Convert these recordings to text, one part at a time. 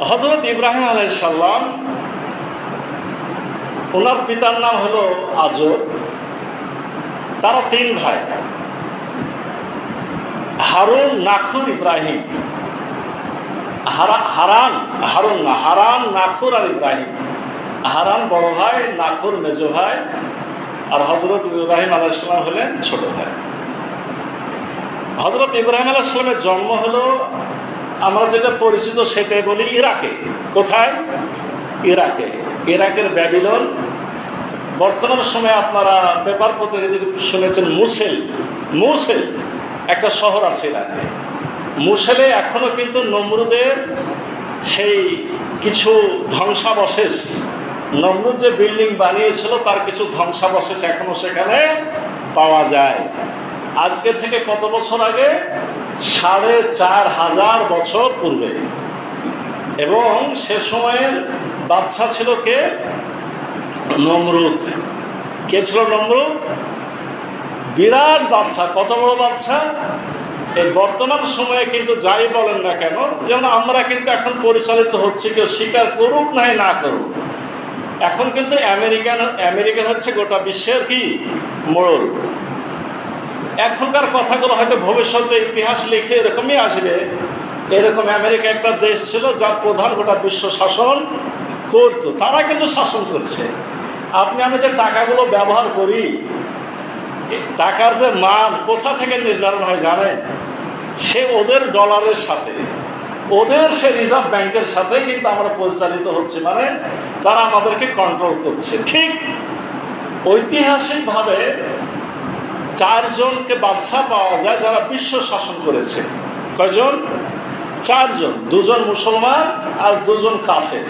হজরত ইব্রাহিম আলাইসাল্লাম ওনার পিতার নাম হলো আজর। তারা তিন ভাই। হারুন, নাখুর, ইব্রাহিম। হারা, হারান, হারুন না, হারান, নাখুর আর ইব্রাহিম। হারান বড় ভাই, নাখুর মেজ ভাই। আর হজরত ইব্রাহিম আলাইসাল্লাম হলেন ছোট ভাই। হজরত ইব্রাহিম আলাইসাল্লামের জন্ম হলো আমরা যেটা পরিচিত সেটাই বলি ইরাকে। কোথায়? ইরাকে। ইরাকের ব্যাবিলন। বর্তমান সময়ে আপনারা পেপার পত্রিকা যদি শুনেছেন, মুসেল। মুসেল একটা শহর আছে ইরাকে। মুসেলে এখনও কিন্তু নমরুদের সেই কিছু ধ্বংসাবশেষ, নমরুদ যে বিল্ডিং বানিয়েছিল তার কিছু ধ্বংসাবশেষ এখনও সেখানে পাওয়া যায়। আজকে থেকে কত বছর আগে? সাড়ে চার হাজার বছর পূর্বে। এবং সে সময়ের বাচ্চা ছিল কে? নমরুদ। কে ছিল নমরুদ? বিরাট বাচ্চা কত বড় বাচ্চা এই বর্তমান সময়ে কিন্তু যাই বলেন না কেন, যেমন আমরা কিন্তু এখন পরিচালিত হচ্ছি, কেউ স্বীকার করুক নাই না করুক। এখন কিন্তু আমেরিকান আমেরিকান হচ্ছে গোটা বিশ্বের কি? মোড়ল। এখনকার কথাগুলো হয়তো ভবিষ্যতে ইতিহাস লিখে এরকমই আসবে। এরকম আমেরিকা একটা দেশ ছিল যার প্রধান গোটা বিশ্ব শাসন করতো, তারা কিন্তু শাসন করছে। আপনি, আমি যে টাকাগুলো ব্যবহার করি টাকার যে মান কোথা থেকে নির্ধারণ হয় জানেন? সে ওদের ডলারের সাথে। ওদের সে রিজার্ভ ব্যাংকের সাথে কিন্তু আমরা পরিচালিত হচ্ছে মানে তারা আমাদেরকে কন্ট্রোল করছে। ঠিক ঐতিহাসিকভাবে চারজনকে বাদশা পাওয়া যায় যারা বিশ্ব শাসন করেছে। কয়জন? চারজন। দুজন মুসলমান আর দুজন কাফের।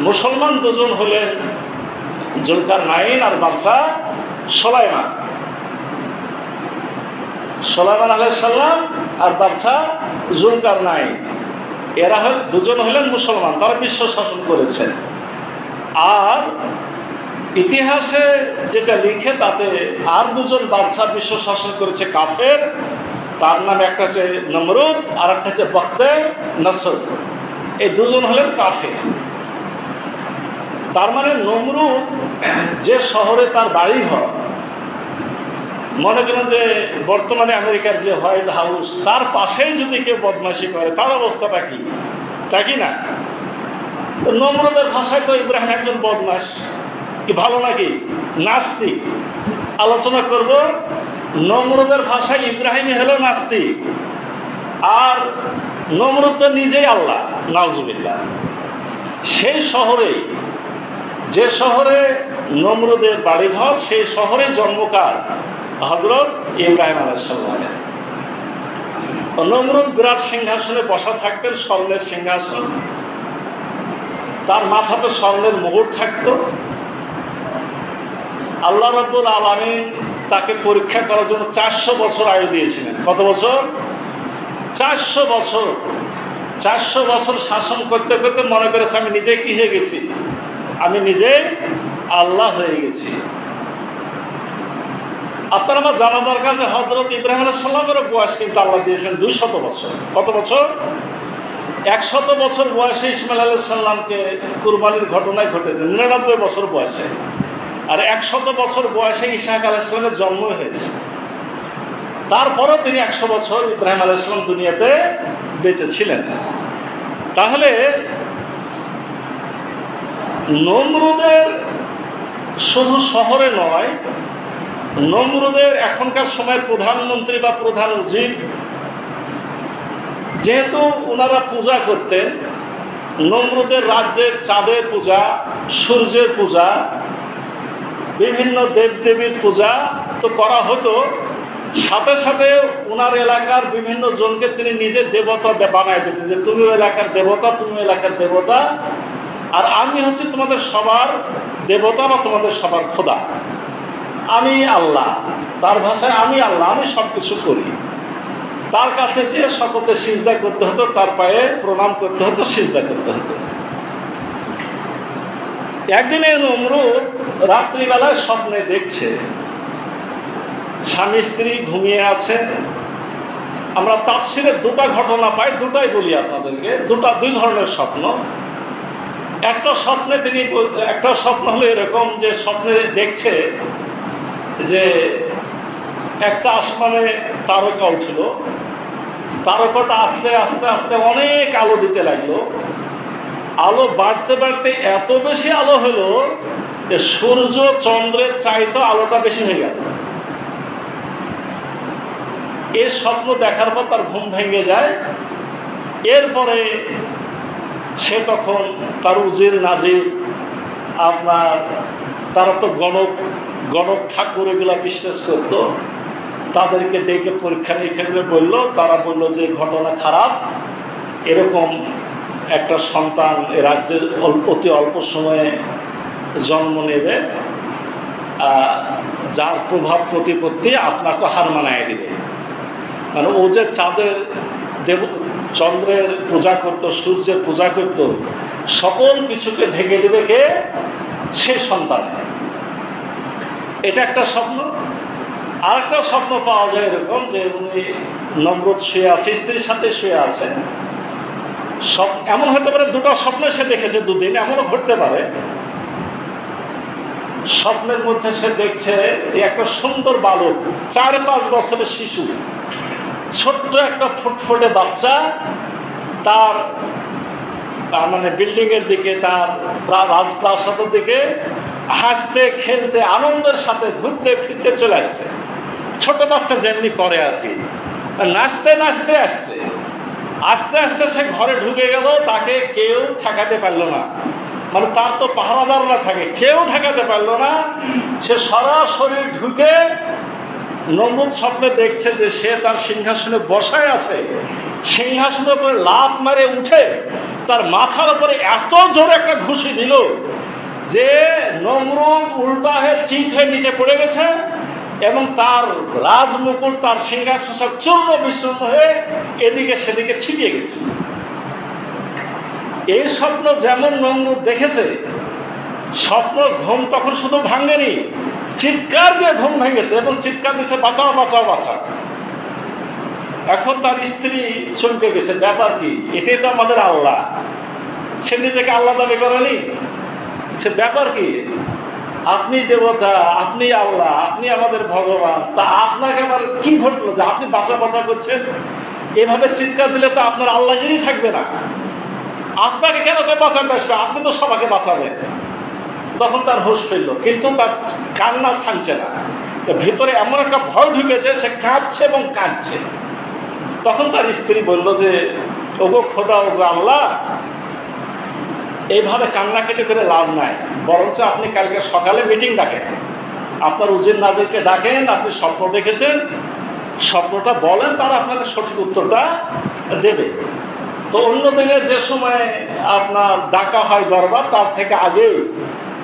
মুসলমান দুজন হলেন জুলকার নাইন আর বাদশা সোলাইমান। সোলাইমান আলাইসাল্লাম আর বাদশা জুলকার নাইন। এরা দুজন হলেন মুসলমান, তারা বিশ্ব শাসন করেছেন। আর ইতিহাসে যেটা লিখে তাতে আর দুজন বাদশাহ বিশ্ব শাসন করেছে কাফের, তার নাম একটা হচ্ছে নমরুদ, আর একটা হচ্ছে বক্তে নসর। এই দুজন হলেন কাফের। তার মানে নমরুদ যে শহরে তার বাড়ি ঘর মনে করেন যে বর্তমানে আমেরিকার যে হোয়াইট হাউস, তার পাশেই যদি কেউ বদমাশি করে, তার অবস্থাটা কি? তা কি না? নমরুদের ভাষায় তো ইব্রাহিম একজন বদমাস কি ভালো নাকি? নাস্তিক। আলোচনা করব নমরুদের ভাষায় ইব্রাহিম হলো নাস্তিক। আর নমরুদ তো নিজেই আল্লাহ, নাউজুবিল্লাহ। সেই শহরে, যে শহরে নমরুদের বাড়িঘর, সেই শহরে জন্মকার হজরত ইব্রাহিম আলাইসাল্লামের নমরুদ বিরাট সিংহাসনে বসা থাকতেন, স্বর্ণের সিংহাসন। তার মাথাতে স্বর্ণের মুকুট থাকতো। আল্লাহ রব্বুল আলমিন তাকে পরীক্ষা করার জন্য চারশো বছর আয়ু দিয়েছিলেন। কত বছর? চারশো বছর। চারশো বছর শাসন করতে করতে মনে করেছে, আমি নিজে কি হয়ে গেছি? আমি নিজে আল্লাহ হয়ে গেছি। আপনার আমার জানা দরকার যে হজরত ইব্রাহিম আলাইসাল্লামেরও বয়স কিন্তু আল্লাহ দিয়েছিলেন দুই শত বছর। কত বছর? একশত বছর বয়সে ইসমাইল আলাইসাল্লামকে কুরবানির ঘটনায় ঘটেছে। নিরানব্বই বছর বয়সে। আর একশত বছর বয়সে ইসাহাক আলাইসালামের জন্ম হয়েছে। তারপরও তিনি একশো বছর ইব্রাহিম আলাইসালাম দুনিয়াতে বেঁচে ছিলেন। তাহলে নমরুদের শুধু শহরে নয়, নমরুদের এখনকার সময় প্রধানমন্ত্রী বা প্রধান উজির, যেহেতু ওনারা পূজা করতেন, নমরুদের রাজ্যের চাঁদের পূজা, সূর্যের পূজা বিভিন্ন দেবদেবীর পূজা তো করা হতো। সাথে সাথে ওনার এলাকার বিভিন্ন জনকে তিনি নিজের দেবতা বানায় দিতেন, যে তুমি এলাকার দেবতা তুমি এলাকার দেবতা। আর আমি হচ্ছে তোমাদের সবার দেবতা বা তোমাদের সবার খোদা। আমি আল্লাহ, তার ভাষায় আমি আল্লাহ, আমি সব কিছু করি। তার কাছে যে সকলকে সিজদা করতে হতো, তার পায়ে প্রণাম করতে হতো, সিজদা করতে হতো। একদিনে নমরুদ রাত্রিবেলায় স্বপ্নে দেখছে। স্বামী স্ত্রী ঘুমিয়ে আছে। আমরা তাফসিরে দুটা ঘটনা পাই, দুটাই বলি আপনাদেরকে। দুটা, দুই ধরনের স্বপ্ন। একটা স্বপ্নে তিনি একটা স্বপ্ন হলো এরকম যে স্বপ্নে দেখছে যে একটা আসমানে তারকা উঠল। তারকাটা আস্তে আস্তে আস্তে অনেক আলো দিতে লাগল। আলো বাড়তে বাড়তে এত বেশি আলো হলো সূর্য চন্দ্রের চাইতে আলোটা বেশি হয়ে গেল। এই স্বপ্ন দেখার পর তার ঘুম ভেঙে যায়। এরপরে সে তখন তার উজির নাজির, আপনার তারা তো গণক গণক ঠাকুর এগুলা বিশ্বাস করত। তাদেরকে ডেকে পরীক্ষা নিরীক্ষা করে বলল, তারা বলল যে ঘটনা খারাপ। এরকম একটা সন্তান এ রাজ্যের অল্প অতি অল্প সময়ে জন্ম নেবে যার প্রভাব প্রতিপত্তি আপনাকে হার মানায় দিবে। মানে ও যে চাঁদের দেব, চন্দ্রের পূজা করত, সূর্যের পূজা করত, সকল কিছুকে ঢেকে দেবে কে? সে সন্তান। এটা একটা স্বপ্ন। আর একটা স্বপ্ন পাওয়া যায় এরকম যে উনি নম্রত শুয়ে আছে, স্ত্রীর সাথে শুয়ে আছে। সব, এমন হতে পারে দুটো স্বপ্ন সে দেখেছে দুদিন, এমনও ঘটতে পারে। স্বপ্নের মধ্যে সে দেখছে একটা সুন্দর বালক, চার পাঁচ বছরের শিশু। ছোট্ট একটা ফুটফুটে বাচ্চা, তার তার মানে বিল্ডিংয়ের দিকে, তার প্রা- রাজপ্রাসাদের দিকে হাসতে, খেলতে, আনন্দের সাথে ঘুরতে, ফিরতে চলে আসছে। ছোট বাচ্চা যেমনি করে আর কি। নাচতে নাচতে আসছে। আস্তে আস্তে সে ঘরে ঢুকে গেল, তাকে কেউ ঠেকাতে পারল না। মানে তার তো পাহারাদাররা থাকে, কেউ ঠেকাতে পারল না। সে সরাসরি ঢুকে নমরুদ স্বপ্নে দেখছে যে সে তার সিংহাসনে বসায় আছে। সিংহাসনের উপরে লাভ মারে উঠে তার মাথার উপরে এত জোরে একটা ঘুষি দিল যে নমরুদ উল্টা হয়ে চিত হয়ে নিচে পড়ে গেছে এবং তার রাজমুকুল, তার সিংহাসন সব চূর্ণ বিচ্ছন্ন হয়ে এদিকে সেদিকে ছিটিয়ে গেছে। এই স্বপ্ন যেমন নমরুদ দেখেছে, স্বপ্ন ঘুম তখন শুধু ভাঙেনি, চিৎকার দিয়ে ঘুম ভেঙেছে এবং চিৎকার দিচ্ছে, বাঁচাও বাঁচাও বাঁচাও। এখন তার স্ত্রী চমকে গেছে, ব্যাপার কি? এটাই তো আমাদের আল্লাহ। সে নিজেকে আল্লাহ দাবি করেনি। সে ব্যাপার কি? আপনি দেবতা, আপনি আল্লাহ, আপনি আমাদের ভগবান, তা আপনাকে আবার কি ঘটলো যে আপনি বাঁচা বাঁচা করছেন? এভাবে চিৎকার দিলে তো আপনার আল্লাহগিরি থাকবে না। আপনাকে কেন কেউ বাঁচাতে আসবে? আপনি তো সবাইকে বাঁচাবেন। তখন তার হুঁশ ফেলল কিন্তু তার কান্না থামছে না। ভিতরে এমন একটা ভয় ঢুকেছে, সে কাঁদছে এবং কাঁদছে। তখন তার স্ত্রী বলল যে, ওগো খোদা, ওগো আল্লাহ, এইভাবে কান্নাকাটি করে লাভ নাই। বরঞ্চ আপনি কালকে সকালে মিটিং ডাকেন। আপনার উজির নাজিরকে ডাকেন, আপনি স্বপ্ন দেখেছেন। স্বপ্নটা বলেন, তারা আপনাকে সঠিক উত্তরটা দেবে। তো অন্য দিনে যে সময় আপনার ডাকা হয় দরবার, তার থেকে আগেই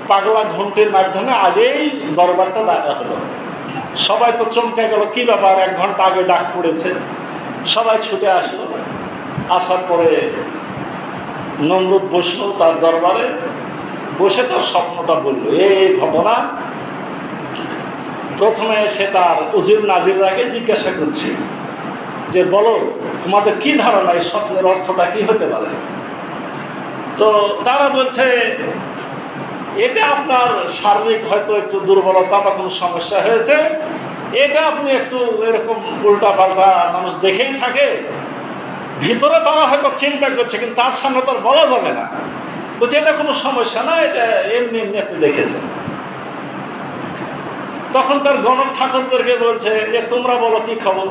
পাগলা ঘন্টির মাধ্যমে আগেই দরবারটা ডাকা হলো। সবাই তো চমকে গেল, কী ব্যাপার, এক ঘণ্টা আগে ডাক পড়েছে। সবাই ছুটে আসলো। আসার পরে নমরুদ বসল তার দরবারে। বসে তার স্বপ্নটা বলল, এই ঘটনা। প্রথমে সে তার উজির নাজির আগে জিজ্ঞাসা করছে যে, বলো তোমাদের কি ধারণা, এই স্বপ্নের অর্থটা কি হতে পারে? তো তারা বলছে, এটা আপনার শারীরিক হয়তো একটু দুর্বলতা বা কোনো সমস্যা হয়েছে। এটা আপনি একটু এরকম উল্টা পাল্টা মানুষ দেখেই থাকে। ভিতরে তারা হয়তো চিন্তা করছে, কিন্তু তার সামনে তো বলা যাবে না। বলছে, এটা কোনো সমস্যা না, এটা এমনি এমনি আপনি দেখেছেন। তখন তার গণক ঠাকুরদেরকে বলছে যে তোমরা বলো কি খবর?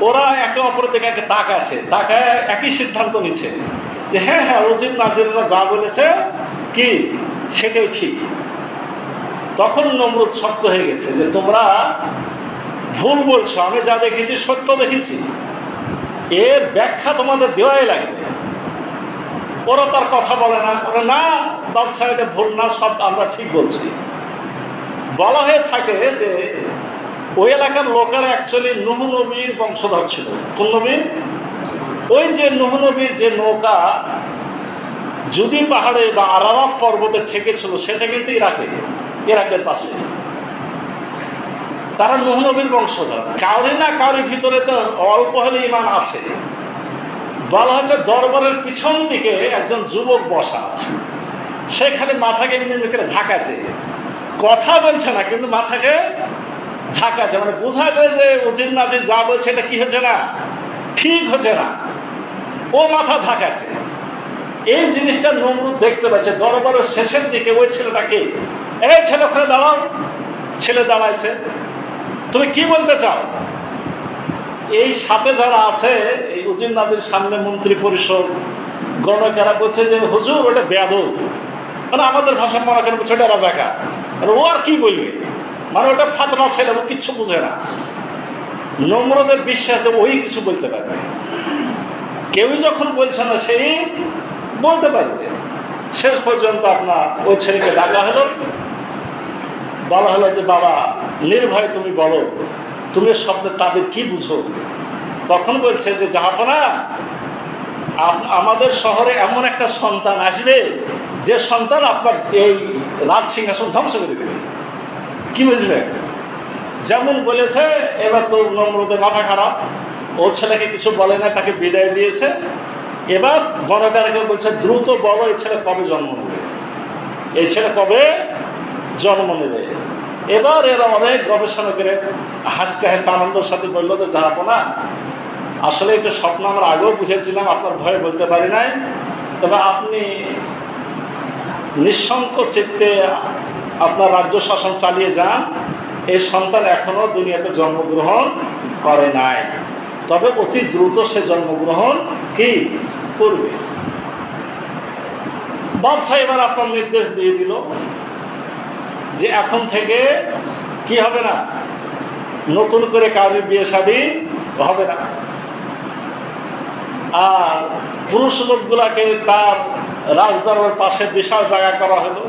ওরা একে অপরের দিকে একে তাক আছে, তাকায় একই সিদ্ধান্ত নিচ্ছে। যে হ্যাঁ হ্যাঁ ওজির নাজিররা যা বলেছে কি, সেটাই ঠিক। তখন নমরুদ শক্ত হয়ে গেছে যে তোমরা ভুল বলছো, আমি যা দেখেছি সত্য দেখেছি। এর ব্যাখ্যা তোমাদের দেওয়াই লাগবে। ওরা তার কথা বলে না, ওরা, না, বাদশাহ ভুল না, সব আমরা ঠিক বলছি। বলা হয়ে থাকে যে ওই এলাকার লোকেরা অ্যাকচুয়ালি নুহ নবীর বংশধর ছিল। কোন নবীর ওই যে নুহ নবীর যে নৌকা যদি পাহাড়ে বা আরারাত পর্বতে ঠেকেছিল, সেটা কিন্তু ইরাকে, ইরাকের পাশে। তারা নুহ নবীর বংশধর। কাউরি না কাউরির ভিতরে তো অল্প হলে ইমান আছে। বলা হচ্ছে দরবারের পিছন দিকে একজন যুবক বসা আছে। সেখানে মাথাকে ঝাঁকাছে কথা বলছে না, কিন্তু মাথাকে ঝাঁকাছে মানে বোঝা যায় যে উজির নাজির যা বলছে এটা কি হচ্ছে না? ঠিক হচ্ছে না। ও মাথা ঝাঁকাছে এই জিনিসটা নমরুদ দেখতে পাচ্ছে। দরবারের শেষের দিকে ওই ছেলেটাকে এই ছেলে, ওখানে দাঁড়াও। ছেলে দাঁড়াইছে। তুমি কি বলতে চাও? এই সাথে যারা আছে, এই উজির নাদির সামনে মন্ত্রী পরিষদ, গণকেরা বলছে যে, হুজুর, ওটা বেয়াদব। মানে আমাদের ভাষা মনে করে বলছে, ওটা রাজাকা আর ও আর কি বলবে? মানে ওটা ফাতনা ছেলে, ও কিচ্ছু বুঝে না। নম্রদের বিশ্বাসে ওই কিছু বলতে পারবে। কেউই যখন বলছে না, সেই বলতে পারবে। শেষ পর্যন্ত আপনার ওই ছেলেকে ডাকা হলো। বলা হলো যে, বাবা, নির্ভয় তুমি বলো, তুমি শব্দের তাদের কি বুঝো? তখন বলছে যে জাহাপনা আপ- আমাদের শহরে এমন একটা সন্তান আসবে, যে সন্তান আপনার এই রাজ সিংহাসন ধ্বংস করে দেবে। কি বুঝলে যেমন বলেছে, এবার তো নম্রদের মাথা খারাপ। ও ছেলেকে কিছু বলে না, তাকে বিদায় দিয়েছে। এবার গণকারকে বলছে, দ্রুত বলো, এই ছেলে কবে জন্ম নেবে? এই ছেলে কবে জন্ম নেবে? এবার এরা অনেক গবেষণা করে হাসতে হাসতে আনন্দের সাথে বলল যে যাব না আসলে এটা স্বপ্ন, আমরা আগেও বুঝেছিলাম, আপনার ভয়ে বলতে পারি নাই। তবে আপনি নিঃসঙ্ক চিত্তে আপনার রাজ্য শাসন চালিয়ে যান, এই সন্তান এখনও দুনিয়াতে জন্মগ্রহণ করে নাই। তবে অতি দ্রুত সে জন্মগ্রহণ কি করবে? বাদশাহ এবার আপনার নির্দেশ দিয়ে দিল যে এখন থেকে কি হবে না? নতুন করে কাউরি বিয়ে শাদী হবে না। আর পুরুষ লোকগুলাকে তার রাজদরবার পাশে বিশাল জায়গা করা হলো।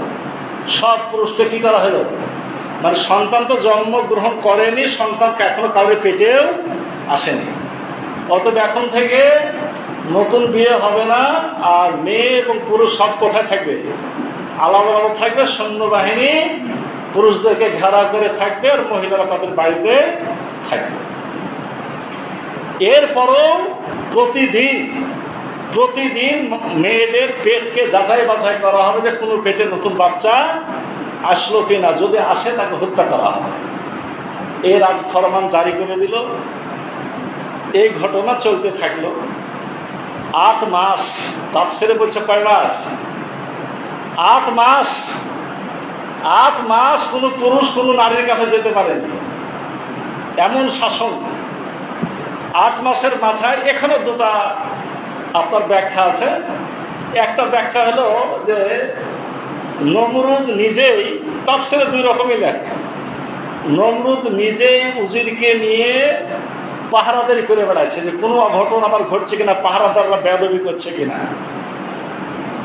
সব পুরুষকে কি করা হলো? মানে সন্তান তো জন্মগ্রহণ করেনি সন্তানকে এখনও কাউরে পেটেও আসেনি। অতএব এখন থেকে নতুন বিয়ে হবে না, আর মেয়ে এবং পুরুষ সব কোথায় থাকবে? আলাদা আলাদা থাকবে, সৈন্যবাহিনী পুরুষদেরকে ঘেরা করে থাকবে আর মহিলারা তাদের বাড়িতে থাকবে। এরপরও প্রতিদিন প্রতিদিন মেয়েদের পেটকে যাচাই বাছাই করা হবে যে কোনো পেটে নতুন বাচ্চা আসলো কি না যদি আসে, তাকে হত্যা করা হবে। এই রাজ ফরমান জারি করে দিল। এই ঘটনা চলতে থাকল। আট মাস তাপসেরে বলছে কয় মাস? আট মাস। আট মাস কোনো পুরুষ, কোনো নারীর কাছে যেতে পারেনি। এমন শাসন। আট মাসের মাথায় এখানে দুটা আপনার ব্যাখ্যা আছে। একটা ব্যাখ্যা হলো যে নমরুদ নিজেই তাপসেরে দুই রকমই লেখে। নমরুদ নিজেই উজিরকে নিয়ে পাহারাদারি করে বেড়াচ্ছে যে কোনো অঘটন আবার ঘটছে কিনা, পাহারাদাররা বেদবি করছে কিনা।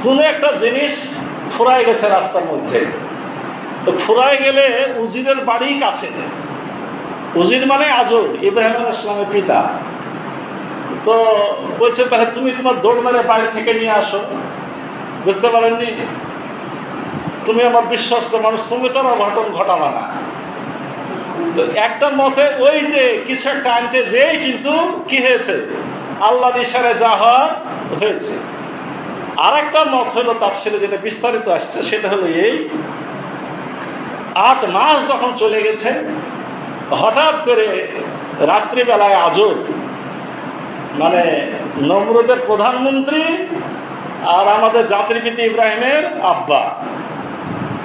কোনো একটা জিনিস ফুরাই গেছে রাস্তার মধ্যে। তো ফুরাই গেলে উজিরের বাড়ি কাছে। উজির মানে আজর ইব্রাহিম ইসলামের পিতা। তো বলছে, তাহলে তুমি তোমার দৌড় মেরে বাড়ি থেকে নিয়ে আসো। বুঝতে পারেননি? তুমি আমার বিশ্বস্ত মানুষ, তুমি তো আমার ঘটন ঘটাবা না। তো একটা মতে ওই যে কিছু একটা আনতে যেই কিন্তু কি হয়েছে? আল্লাহ ইশারে যা হয়েছে। আর একটা মত হলো তাপসিলে যেটা বিস্তারিত আসছে, সেটা হলো এই, আট মাস যখন চলে গেছে, হঠাৎ করে রাত্রিবেলায় আজর মানে নমরুদের প্রধানমন্ত্রী আর আমাদের জাতির ইব্রাহিমের আব্বা।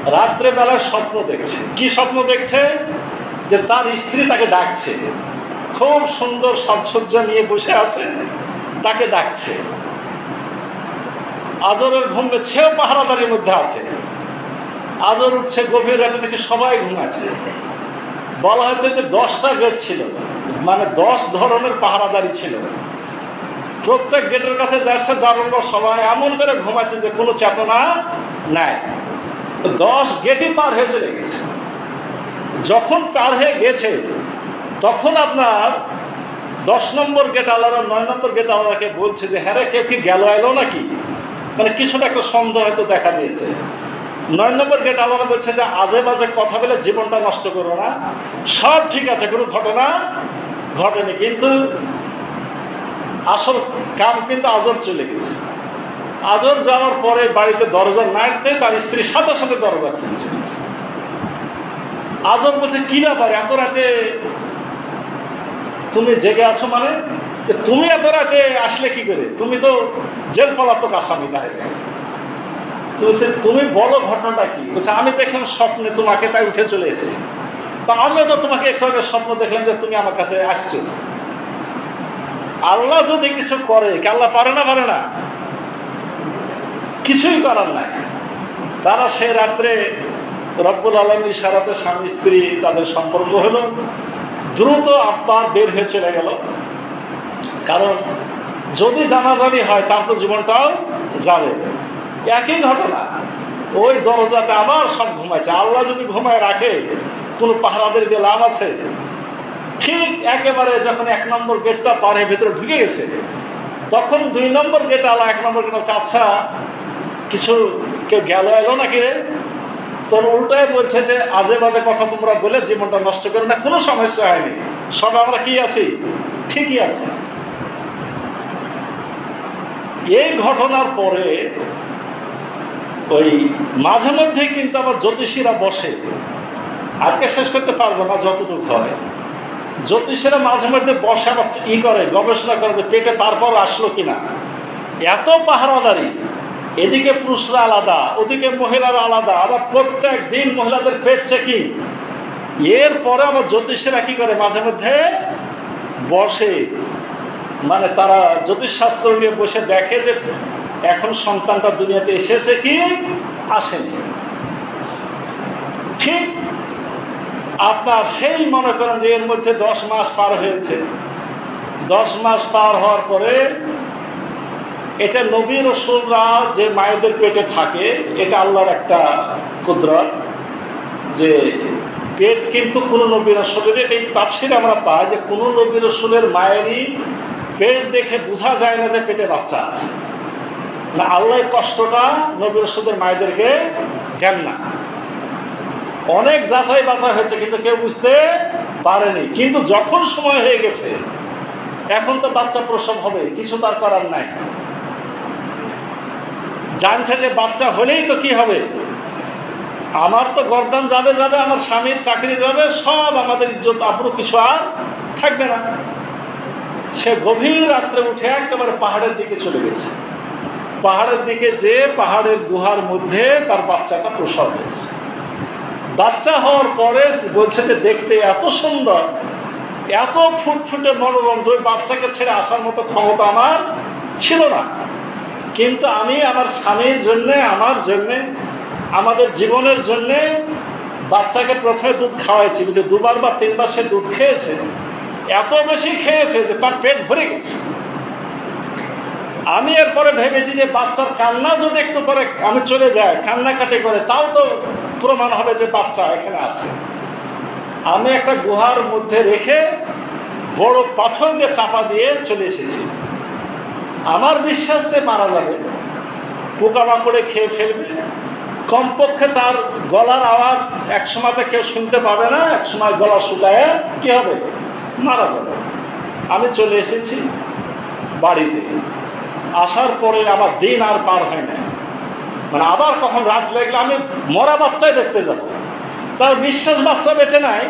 রাত্রেবেলায় স্বপ্ন দেখছে। কি স্বপ্ন দেখছে? যে তার স্ত্রী তাকে ডাকছে। খুব সুন্দর সাজসজ্জা নিয়ে বসে আছে, তাকে ডাকছে। আজরের ঘুম সেও পাহারাদারির মধ্যে আছে। আজর উঠছে গভীর রাতে দেখছে সবাই ঘুমাচ্ছে বলা হয়েছে যে দশটা গেট ছিল মানে দশ ধরনের পাহারাদারি ছিল। প্রত্যেক গেটের কাছে যাচ্ছে দারুণ সবাই এমন করে ঘুমাচ্ছে যে কোনো চেতনা নাই। দশ গেটই পার হয়ে চলে গেছে। যখন পার হয়ে গেছে, তখন আপনার দশ নম্বর গেট আলাদা, নয় নম্বর গেট আলাদাকে বলছে যে হ্যাঁ কেউ কি গেল এলো নাকি? মানে কিছুটা একটা সন্দেহ হয়তো দেখা দিয়েছে। নয় নম্বর গেট আল্লাহ বলছে যে, আজে বাজে কথা বলে জীবনটা নষ্ট করো না। সব ঠিক আছে, কোনো ঘটনা ঘটেনি। কিন্তু আসল কাম কিন্তু আজর চলে গেছে। আজর যাওয়ার পরে বাড়িতে দরজা নাড়তে তার স্ত্রী সাথে সাথে দরজা খুলছে। আজর বলছে, কি ব্যাপার? এত রাতে তুমি জেগে আছো মানে? যে তুমি এত রাতে আসলে কি করে? তুমি তো জেল পলাতক আসামি তো বলছে, তুমি বলো ঘটনাটা কি? বলছে, আমি দেখলাম স্বপ্নে তোমাকে তাই উঠে চলে এসেছি। তা আমিও তো তোমাকে একটু আগে স্বপ্ন দেখলাম যে তুমি আমার কাছে আসছো। আল্লাহ যদি কিছু করে, কি আল্লাহ পারে না পারে না? কিছুই করার নাই। তারা সে রাত্রে রব্বুল আলম ইশারাতে স্বামী, স্ত্রী তাদের সম্পর্ক হলো। দ্রুত আব্বার বের হয়ে চলে গেল। কারণ যদি জানাজানি হয়, তার তো জীবনটাও যাবে। একই ঘটনা। ওই দরজাতে আবার সব ঘুমাইছে। আল্লাহ যদি ঘুমায় রাখে, কোনো পাহারাদের লাভ আছে? ঠিক একেবারে যখন এক নম্বর গেটটা পার ভেতরে ঢুকে গেছে, তখন দুই নম্বর গেট আল্লাহ এক নম্বর গেট আছে আচ্ছা কিছু কেউ গেল এলো নাকি রে? তোর উল্টায় বলছে যে, আজে বাজে কথা তোমরা বলে জীবনটা নষ্ট করো না, কোনো সমস্যা হয়নি। সব আমরা কি আছি? ঠিকই আছে। এই ঘটনার পরে ওই মাঝে মধ্যে কিন্তু আবার জ্যোতিষীরা বসে। আজকে শেষ করতে পারব না, যতটুকু হয়। জ্যোতিষীরা মাঝে মধ্যে বসে ই করে, গবেষণা করে যে পেটে তারপর আসলো কিনা। এত পাহারাদারি। এদিকে পুরুষরা আলাদা, ওদিকে মহিলারা আলাদা, আবার প্রত্যেক দিন মহিলাদের পেট চেকিং। এরপরে আবার জ্যোতিষেরা কি করে মাঝে মধ্যে বসে? মানে তারা জ্যোতিষশাস্ত্র নিয়ে বসে দেখে যে এখন সন্তানটা দুনিয়াতে এসেছে কি? আসেনি। ঠিক আপনার সেই মনে করেন যে এর মধ্যে দশ মাস পার হয়েছে। দশ মাস পার হওয়ার পরে এটা নবী রসুলরা যে মায়েদের পেটে থাকে, এটা আল্লাহর একটা কুদরত যে পেট কিন্তু কোনো নবী রসুলের, এটা এই তাফসির আমরা পাই যে কোনো নবী রসুলের মায়েরই পেট দেখে বোঝা যায় না যে পেটে বাচ্চা আছে। না আল্লাহ কষ্টটা নবী রসুলের মায়েদেরকে দেন না। অনেক যাচাই বাছাই হয়েছে, কিন্তু কেউ বুঝতে পারেনি। কিন্তু যখন সময় হয়ে গেছে, এখন তো বাচ্চা প্রসব হবে, কিছু তার করার নাই। জানছে যে বাচ্চা হলেই তো কি হবে? আমার তো গরদান যাবে যাবে, আমার স্বামীর চাকরি যাবে, সব আমাদের ইজ্জত, আব্রু কিছু আর থাকবে না। সে গভীর রাত্রে উঠে একেবারে পাহাড়ের দিকে চলে গেছে। পাহাড়ের দিকে যে পাহাড়ের গুহার মধ্যে তার বাচ্চাটা প্রসব হয়েছে। বাচ্চা হওয়ার পরে বলছে যে দেখতে এত সুন্দর, এত ফুটফুটে মনোরম ওই বাচ্চাকে ছেড়ে আসার মতো ক্ষমতা আমার ছিল না। কিন্তু আমি আমার স্বামীর জন্যে, আমার জন্যে, আমাদের জীবনের জন্যে বাচ্চাকে প্রথমে দুধ খাওয়াইছি যে দুবার বা তিনবার সে দুধ খেয়েছে, এত বেশি খেয়েছে যে তার পেট ভরে গেছে। আমি এরপরে ভেবেছি যে বাচ্চার কান্না যদি একটু পরে আমি চলে যাই, কান্নাকাটি করে, তাও তো প্রমাণ হবে যে বাচ্চা এখানে আছে। আমি একটা গুহার মধ্যে রেখে বড় পাথর দিয়ে চাপা দিয়ে চলে এসেছি। আমার বিশ্বাস সে মারা যাবে, পোকামাকড়ে খেয়ে ফেলবে, কমপক্ষে তার গলার আওয়াজ এক সময়তে কেউ শুনতে পাবে না, এক সময় গলা শুকায় কি হবে? মারা যাবে। আমি চলে এসেছি বাড়িতে। আসার পরে আমার দিন আর পার হয় না। মানে আবার কখন রাত লাগলে আমি মরা বাচ্চাই দেখতে যাব। তার বিশ্বাস বাচ্চা বেঁচে নাই।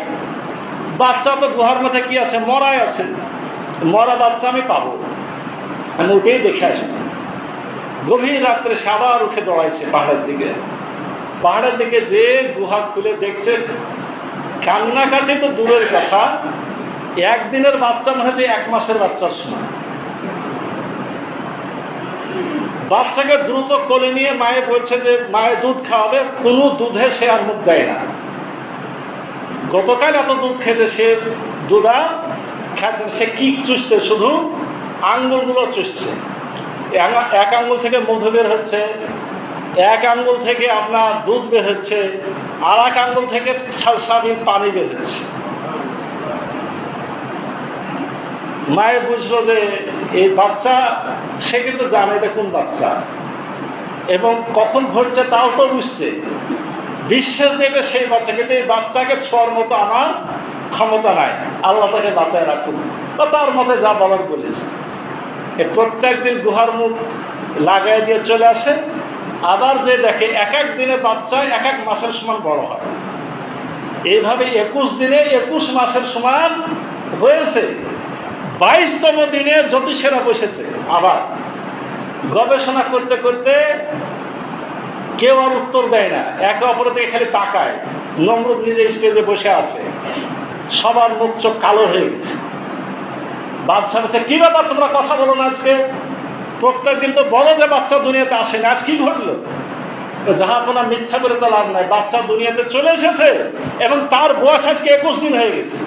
বাচ্চা তো গুহার মধ্যে কি আছে? মরাই আছে। মরা বাচ্চা আমি পাবো। আমি উঠেই দেখে আসি। গভীর রাত্রে সে আবার উঠে দৌড়াইছে পাহাড়ের দিকে। পাহাড়ের দিকে যে গুহা খুলে দেখছে, কান্নাকাটি তো দূরের কথা। একদিনের বাচ্চা মনে হচ্ছে এক মাসের বাচ্চার সময় বাচ্চাকে দ্রুত কোলে নিয়ে মায়ে বলছে যে মায়ের দুধ খাওয়াবে, কোনো দুধে সে আর মুখ দেয় না। গতকাল এত দুধ খেতে সে দুধা খাচ্ছে সে কি চুষছে? শুধু আঙ্গুলগুলো চুষছে। এক- আঙ্গুল থেকে মধু বের হচ্ছে, এক আঙ্গুল থেকে আপনার দুধ বের হচ্ছে, আর এক আঙ্গুল থেকে স্বাভাবিক পানি বের হচ্ছে। মায়ে বুঝলো যে এই বাচ্চা, সে কিন্তু জানে এটা কোন বাচ্চা। এবং কখন ঘটছে তাও তো বুঝছে। বিশ্বের যেটা সেই বাচ্চা, কিন্তু এই বাচ্চাকে ছোঁয়ার মতো আমার ক্ষমতা নাই। আল্লাহ তাকে বাঁচায় রাখুন। বা তার মতে যা বলার বলেছে। প্রত্যেক দিন গুহার মুখ লাগাই দিয়ে চলে আসে। আবার যে দেখে এক এক দিনে বাচ্চা এক এক মাসের সমান বড় হয়। এইভাবে একুশ দিনে একুশ মাসের সমান হয়েছে। বাইশতম দিনে জ্যোতিষেরা বসেছে। আবার গবেষণা করতে করতে কেউ আর উত্তর দেয় না। একে অপরের দিকে খালি তাকায়। নমরুদ নিজে স্টেজে বসে আছে। সবার মুখ চোখ কালো হয়ে গেছে। বাচ্চা বলছে, কী ব্যাপার? তোমরা কথা বলো না আজকে? প্রত্যেক দিন তো বলো যে বাচ্চা দুনিয়াতে আসে না। আজ কি ঘটলো? যাহা জাহাপনা মিথ্যা করে তো লাভ নাই। বাচ্চা দুনিয়াতে চলে এসেছে এবং তার বয়স আজকে একুশ দিন হয়ে গেছে।